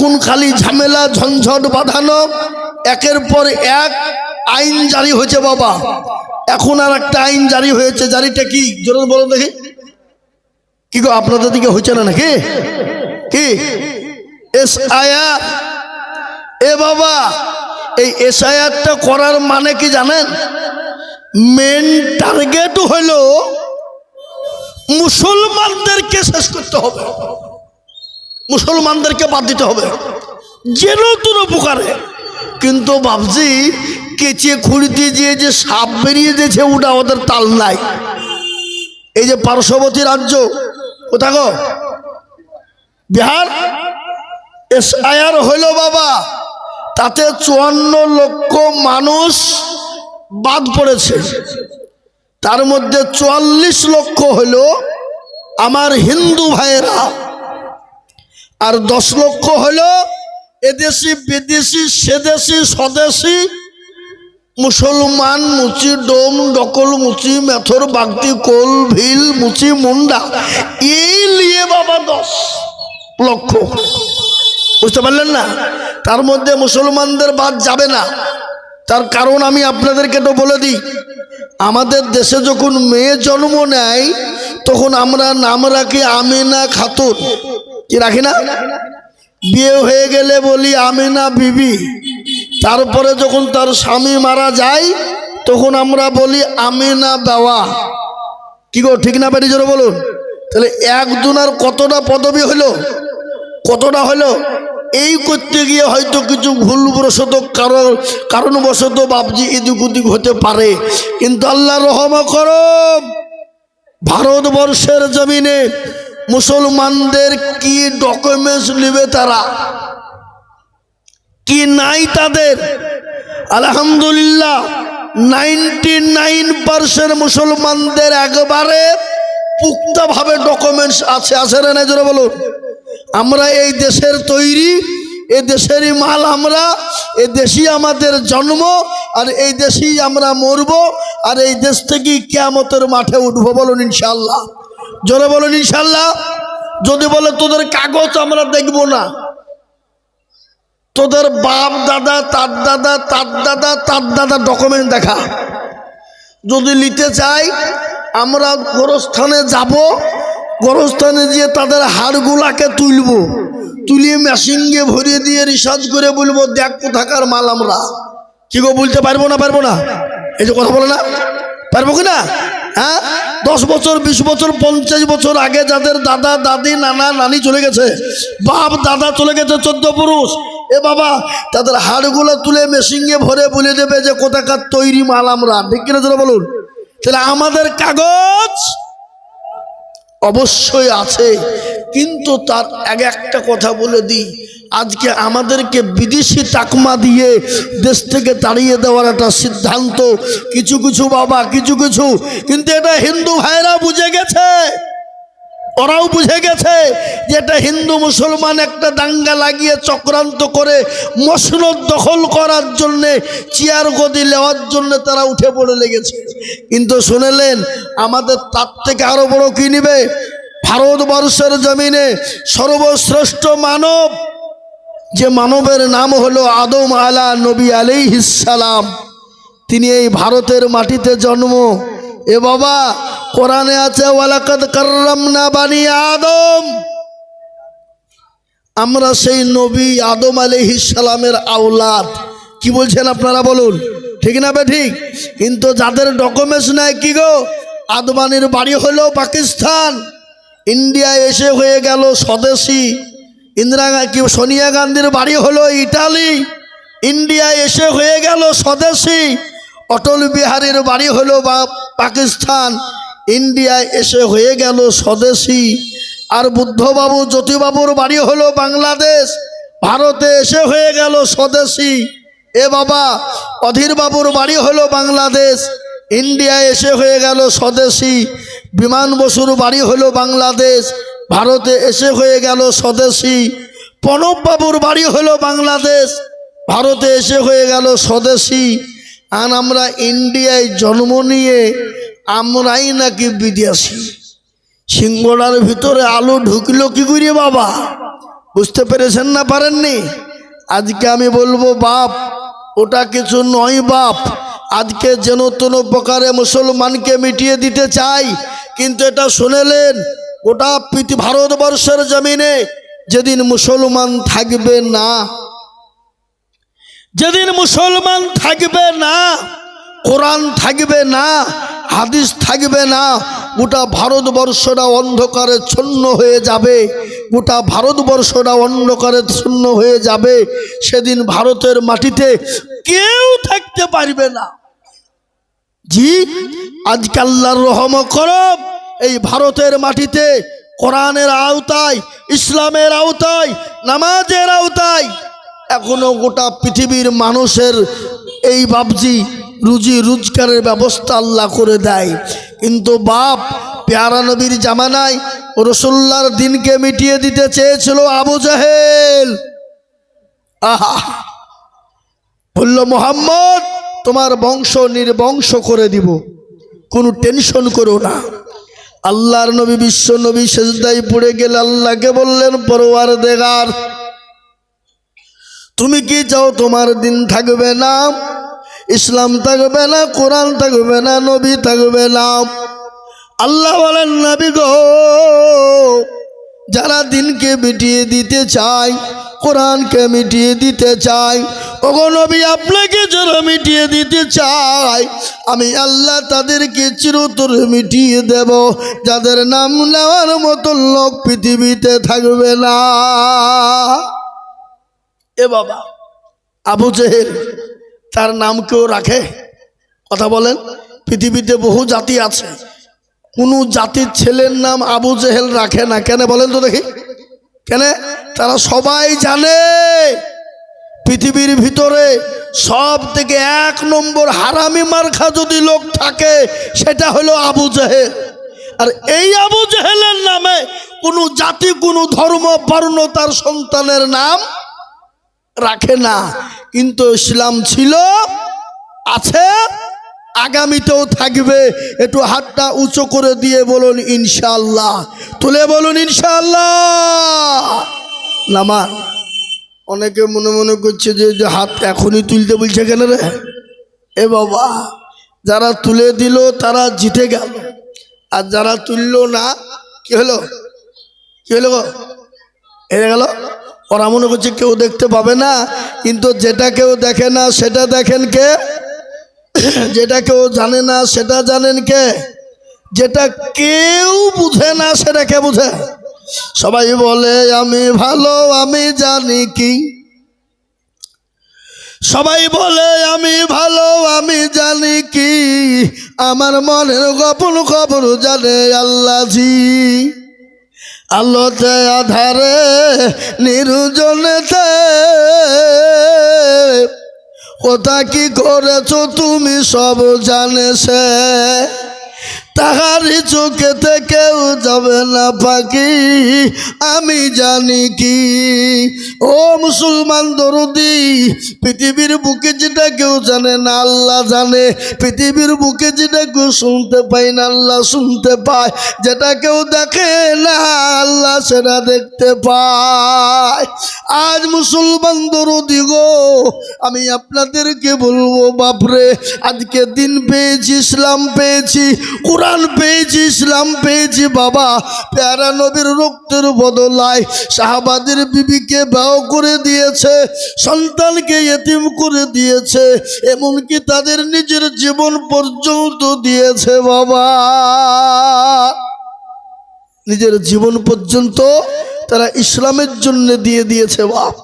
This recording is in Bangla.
এখন খালি ঝামেলা, ঝঞ্ঝট বাঁধানো। একের পর এক আইন জারি হয়েছে বাবা। এখন আর একটা আইন জারি হয়েছে। জারিটা কি? জোরে বলো দেখি। কি গো, আপনাদের দিকে হয়েছে না নাকি? কি? এস আয়া এ বাবা, এই এস এসআইআরটা করার মানে কি জানেন? মেন টার্গেট হলো মুসলমানদেরকে শেষ করতে হবে। মুসলমানদেরকে বাদ দিতে হবে। যেন তোর উপকারে। কিন্তু ভাবছি কেচে খুঁড়িতে গিয়ে যে সাপ বেরিয়ে দিয়েছে, ওটা ওদের তাল নাই। এই যে পার্শ্ববর্তী রাজ্য কোথা গো? বিহার? এস এসআইআর হইল বাবা, তাতে চুয়ান্ন লক্ষ মানুষ বাদ পড়েছে। তার মধ্যে চুয়াল্লিশ লক্ষ হইল আমার হিন্দু ভাইয়েরা। আর দশ লক্ষ হইল এদেশি, বিদেশি, সেদেশি, স্বদেশি। মুসলমান, মুচি, ডোম, ডকল, মুচি, মেথর বাগতি কোল, ভিল, মুচি, মুন্ডা। এই নিয়ে বাবা দশ লক্ষ। বুঝতে পারলেন না? তার মধ্যে মুসলমানদের বাদ যাবে না। তার কারণ আমি আপনাদেরকে তো বলে দিই। আমাদের দেশে যখন মেয়ে জন্ম নেয়, তখন আমরা নাম রাখি আমিনা খাতুন। কি রাখি না? বিয়ে হয়ে গেলে বলি, আমি না বিবি। তারপরে যখন তার স্বামী মারা যায়, তখন আমরা বলি, আমি না দেওয়া কি গো, ঠিক না বেরি জোরে বলুন। তাহলে এক দুনার কতটা পদবি হলো? কতটা হলো? এই করতে গিয়ে হয়তো কিছু ভুলবশত কারণ, কারণবশত বাপজি এদিক উদিক হতে পারে। কিন্তু আল্লাহ রহমা করো ভারতবর্ষের জমিনে মুসলমানদের কি ডকুমেন্টস নেবে তারা? কি নাই তাদের? আলহামদুলিল্লাহ নাইনটি নাইন পার্সেন্ট মুসলমানদের একবারে পুক্তভাবে ডকুমেন্টস আছে। আছে না নাই? জোরে বলুন। আমরা এই দেশের তৈরি, এ দেশেরই মাল আমরা, এ দেশই আমাদের জন্ম, আর এই দেশেই আমরা মরব, আর এই দেশ থেকেই কেয়ামতের মাঠে উঠবো বলুন ইনশাল্লাহ জোরে বলুন ইনশাল্লাহ। যদি বলে তোদের কাগজ আমরা দেখব না। তোদের বাপ দাদা, তার দাদা তার দাদা তার দাদা ডকুমেন্ট দেখা। যদি নিতে চাই, আমরা গোরস্থানে যাব, গোরস্থানে গিয়ে তাদের হাড়গুলাকে তুলব। তুলিয়ে মেশিনকে ভরিয়ে দিয়ে রিসার্চ করে বলব, দেখ কোথাকার মাল আমরা। কি গো, বলতে পারব না পারব না? এই যে কথা বলে না? পারব কি না? হ্যাঁ? দশ বছর, বিশ বছর, পঞ্চাশ বছর আগে যাদের দাদা, দাদি, নানা, নানি চলে গেছে, বাপ, দাদা চলে গেছে চোদ্দ পুরুষ, এ বাবা, তাদের হাড়গুলো তুলে মেশিনে ভরে বলে দেবে যে কোথাকার তৈরি মাল আমরা। ঠিক কিনা তোরা বলুন? তাহলে আমাদের কাগজ অবশ্যই আছে, কিন্তু তার এক একটা কথা বলে দিই। আজকে আমাদেরকে বিদেশি তাকমা দিয়ে দেশ থেকে তাড়িয়ে দেওয়ার একটা সিদ্ধান্ত। কিছু কিছু বাবা, কিছু কিছু, কিন্তু এটা হিন্দু ভাইরা বুঝে গেছে। ওরাও বুঝে গেছে যে এটা হিন্দু মুসলমান একটা দাঙ্গা লাগিয়ে চক্রান্ত করে মসনদ দখল করার জন্যে, চেয়ার গদি নেওয়ার জন্য তারা উঠে পড়ে লেগেছে। কিন্তু শুনেলেন, আমাদের তার থেকে আরও বড় কি নিবে? ভারতবর্ষের জমিনে সর্বশ্রেষ্ঠ মানব যে মানবের নাম হলো আদম আলা নবী আলাইহিসালাম তিনি এই ভারতের মাটিতে জন্ম। এ বাবা, কোরআনে আছে, ওয়ালাকাদ কাররামনা বানি আদম। আমরা সেই নবী আদম আলাইহিস সালামের আওলাদ। কি বলছেন আপনারা বলুন? ঠিক না বে ঠিক? কিন্তু যাদের ডকুমেন্টস নাই কি গো? আদমানির বাড়ি হলো পাকিস্তান। ইন্ডিয়া এসে হয়ে গেল স্বদেশী। ইন্দিরা গা- কি সোনিয়া গান্ধীর বাড়ি হলো ইটালি। ইন্ডিয়া এসে হয়ে গেল স্বদেশী। অটল বিহারীর বাড়ি হলো বা পাকিস্তান। ইন্ডিয়ায় এসে হয়ে গেল স্বদেশী। আর বুদ্ধবাবু, জ্যোতিবাবুর বাড়ি হলো বাংলাদেশ। ভারতে এসে হয়ে গেল স্বদেশী। এ বাবা অধীর বাবুর বাড়ি হলো বাংলাদেশ। ইন্ডিয়ায় এসে হয়ে গেল স্বদেশী। বিমান বসুর বাড়ি হলো বাংলাদেশ। ভারতে এসে হয়ে গেল স্বদেশী। প্রণব বাবুর বাড়ি হলো বাংলাদেশ। ভারতে এসে হয়ে গেল স্বদেশী। আর আমরা ইন্ডিয়ায় জন্ম নিয়ে আমরাই নাকি বিদেশি। সিঙ্গড়ার ভিতরে আলু ঢুকলো কি করি বাবা? বুঝতে পেরেছেন না পারেননি? আজকে আমি বলব বাপ, ওটা কিছু নয় বাপ। আজকে যেন তেন প্রকারে মুসলমানকে মিটিয়ে দিতে চাই, কিন্তু এটা শুনেলেন ওটা পৃথি ভারতবর্ষের জমিনে যেদিন মুসলমান থাকবে না, যেদিন মুসলমান থাকবে না, কোরআন থাকবে না, হাদিস থাকবে না, গোটা ভারতবর্ষটা অন্ধকারে ছন্ন হয়ে যাবে, গোটা ভারতবর্ষটা অন্ধকারে ছন্ন হয়ে যাবে, সেদিন ভারতের মাটিতে কেউ থাকতে পারবে না। জি, আজকে আল্লাহর রহম করব এই ভারতের মাটিতে, কোরআনের আওতায়, ইসলামের আওতায়, নামাজের আওতায় এখনও গোটা পৃথিবীর মানুষের এই বাবজি রুজি রোজগারের ব্যবস্থা আল্লাহ করে দেয়। কিন্তু বাপ পেয়ারা নবীর জামানায় রসুল্লার দিনকে মিটিয়ে দিতে চেয়েছিল আবু জাহেল। আহা! বলল, মোহাম্মদ, তোমার বংশ নির্বংশ করে দিব। কোনো টেনশন করো না। আল্লাহর নবী, বিশ্ব নবী সেজদাই পড়ে গেলে আল্লাহকে বললেন পরোয়ার দেগার তুমি কি চাও তোমার দিন থাকবে না? ইসলাম থাকবে না, কোরআন থাকবে না, নবী থাকবে না? আল্লাহ বলেন, নবী গো, যারা দিনকে মিটিয়ে দিতে চায় কোরআনকে মিটিয়ে দিতে চাই। ওগো নবী, আপনাকে যারা মিটিয়ে দিতে চাই আমি আল্লাহ তাদেরকে চিরতর মিটিয়ে দেব। যাদের নাম নেওয়ার মতো লোক পৃথিবীতে থাকবে না। এ বাবা, আবু জেহেল, তার নাম কেউ রাখে? কথা বলেন, পৃথিবীতে বহু জাতি আছে। কোনো জাতির ছেলের নাম আবু জেহেল রাখে না। কেন? বলেন তো দেখি। কেন? তারা সবাই জানে পৃথিবীর ভিতরে সব থেকে এক নম্বর হারামি মার্খা যদি লোক থাকে, সেটা হলো আবু জেহেল। আর এই আবু জেহেলের নামে কোনো জাতি, কোনো ধর্ম বর্ণ তার সন্তানের নাম রাখে না। কিন্তু ইসলাম ছিল, আছে, আগামীতেও থাকবে। একটু হাতটা উঁচু করে দিয়ে বলুন ইনশাল্লাহ তুলে বলুন ইনশাল্লাহ নামা অনেকে মনে মনে করছে যে হাত এখনই তুলতে বলছে কেন রে? এ বাবা, যারা তুলে দিল তারা জিতে গেল। আর যারা তুললো না, কি হলো? কি হলো? হেরে গেল? ওরা মনে করছে কেউ দেখতে পাবে না, কিন্তু যেটা কেউ দেখে না, সেটা দেখেন কে? যেটা কেউ জানে না, সেটা জানেন কে? যেটা কেউ বুঝে না, সেটা কে বুঝে? সবাই বলে, আমি ভালো, আমি জানি কি। সবাই বলে, আমি ভালো, আমি জানি কি। আমার মনের গোপন খবর জানে আল্লাহজি। আলোতে, আধারে, নির্জনেতে। কোথা কি করেছ, তুমি সব জানে সে তাহারি চোখেতে কেউ যাবে না পাখি আমি জানি কি। ও মুসলমান দরদি, পৃথিবীর বুকে যেটা কেউ জানে না, আল্লাহ জানে। পৃথিবীর বুকে যেটা কেউ শুনতে পাই না, আল্লাহ শুনতে পায়। যেটা কেউ দেখে না, আল্লাহ সেটা দেখতে পায়। আজ মুসলমান দরদি গো, আমি আপনাদেরকে বলব, বাপরে, আজকে দিন পেয়েছি, ইসলাম পেয়েছি, কোরআন পেয়েছি, ইসলাম পেয়েছি, বাবা। প্যারা নবীর রক্তের বদলায় শাহবাদের বিবিকে বাও করে দিয়েছে, সন্তানকে এতিম করে দিয়েছে, এমনকি তাদের নিজের জীবন পর্যন্ত দিয়েছে, বাবা। নিজের জীবন পর্যন্ত তারা ইসলামের জন্য দিয়ে দিয়েছে, বাপ।